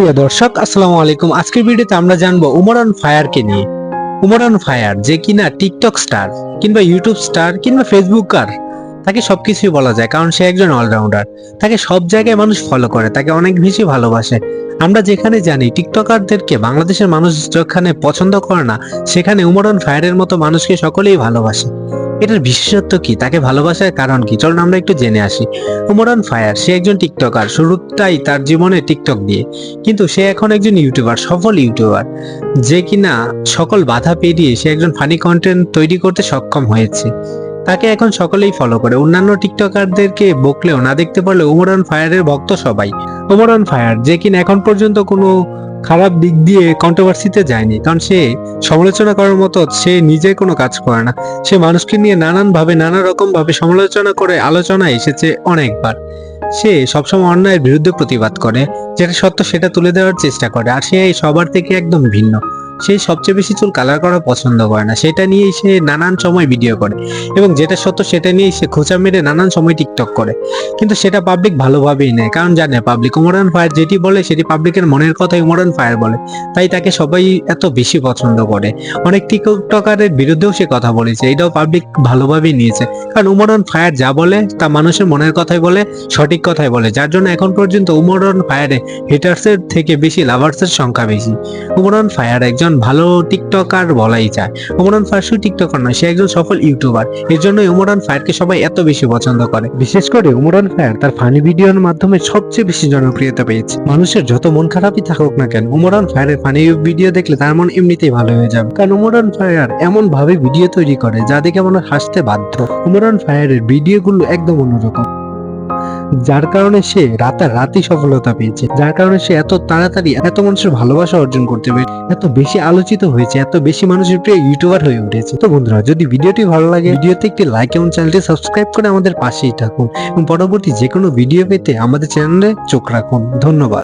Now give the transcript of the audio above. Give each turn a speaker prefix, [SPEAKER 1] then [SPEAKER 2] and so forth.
[SPEAKER 1] প্রিয় দর্শক, আসসালামু আলাইকুম। আজকের ভিডিওতে আমরা জানব উমরান ফায়ারকে নিয়ে। উমরান ফায়ার, যে কিনা টিকটক স্টার কিংবা ইউটিউব স্টার কিংবা ফেসবুকার, তাকে সবকিছুই বলা যায় কারণ সে একজন অলরাউন্ডার। তাকে সব জায়গায় মানুষ ফলো করে, তাকে অনেক বেশি ভালোবাসে। আমরা যেখানে জানি টিকটকারদেরকে বাংলাদেশের মানুষ যেখানে পছন্দ করে না, সেখানে উমরান ফায়ারের মতো মানুষকে সকলেই ভালোবাসে। এটার বিশেষত্ব কি? তাকে ভালোবাসার কারণ কি? চলুন আমরা একটু জেনে আসি। উমরান ফায়ার, সে একজন টিকটকার, শুরুটাই তার জীবনে টিকটক দিয়ে। কিন্তু সে এখন একজন ইউটিউবার, সফল ইউটিউবার। যে কিনা সকল বাধা পেরিয়ে সে একজন ফানি কন্টেন্ট তৈরি করতে সক্ষম হয়েছে। তাকে এখন সকলেই ফলো করে। অন্যান্য টিকটকারদেরকে বকলেও না দেখতে পারলে উমরান ফায়ারের ভক্ত সবাই। উমরান ফায়ার, যে কিনা এখন পর্যন্ত কোনো খারাপ দিক দিয়ে কন্ট্রোভার্সিতে যায়নি, কারণ সে সমালোচনা করার মতো সে নিজে কোনো কাজ করে না। সে মানুষকে নিয়ে নানান ভাবে নানা রকম ভাবে সমালোচনা করে আলোচনায় এসেছে অনেকবার। সে সবসময় অন্যায়ের বিরুদ্ধে প্রতিবাদ করে, যেটা সত্য সেটা তুলে দেওয়ার চেষ্টা করে, আর সে সবার থেকে একদম ভিন্ন। সে সবচেয়ে বেশি চুল কালার করা পছন্দ করে না। সেটা নিয়েই সে নানান সময় ভিডিও করে এবং যেটা সত্য সেটা নিয়েই সে খোঁচা মেরে নানান সময় টিকটক করে। কিন্তু সেটা পাবলিক ভালোভাবেই নেয়, কারণ জানে পাবলিক উমরান ফায়ার যেটি বলে সেটি পাবলিকের মনের কথাই উমরান ফায়ার বলে। তাই তাকে সবাই এত বেশি পছন্দ করে। অনেক টিকটকারের বিরুদ্ধেও সে কথা বলেছে, এটাও পাবলিক ভালোভাবেই নিয়েছে। কারণ উমরান ফায়ার যা বলে তা মানুষের মনের কথাই বলে, সঠিক কথাই বলে। যার জন্য এখন পর্যন্ত উমরান ফায়ারে হিটার্সের থেকে বেশি লাভার্সের সংখ্যা বেশি। উমরান ফায়ার একজন ভালো টিকটকার বলাই যায়। উমরান ফায়ার শুধু টিকটকার নয়, সে একজন সফল ইউটিউবার এর জন্য উমরান ফায়ারকে সবাই এত বেশি পছন্দ করে। বিশেষ করে উমরান ফায়ার তার ফানি ভিডিওর মাধ্যমে সবচেয়ে বেশি জনপ্রিয়তা পেয়েছে। মানুষের যত মন খারাপই থাকুক না কেন, উমরান ফায়ারের ফানি ভিডিও দেখলে তার মন এমনিতেই ভালো হয়ে যাবে। কারণ উমরান ফায়ার এমন ভাবে ভিডিও তৈরি করে যা দেখে মনে হাসতে বাধ্য। উমরান ফায়ারের ভিডিওগুলো একদম অন্যরকম। যার কারণে সে রাতারাতি সফলতা পেয়েছে, যার কারণে সে এত তাড়াতাড়ি এত মানুষের ভালোবাসা অর্জন করতে পেরেছে, এত বেশি আলোচিত হয়েছে, এত বেশি মানুষের প্রিয় ইউটিউবার হয়ে উঠেছে। তো বন্ধুরা, যদি ভিডিওটি ভালো লাগে, ভিডিওতে একটি লাইক এবং চ্যানেলটি সাবস্ক্রাইব করে আমাদের পাশেই থাকুন এবং পরবর্তী যে কোনো ভিডিও পেতে আমাদের চ্যানেলে চোখ রাখুন। ধন্যবাদ।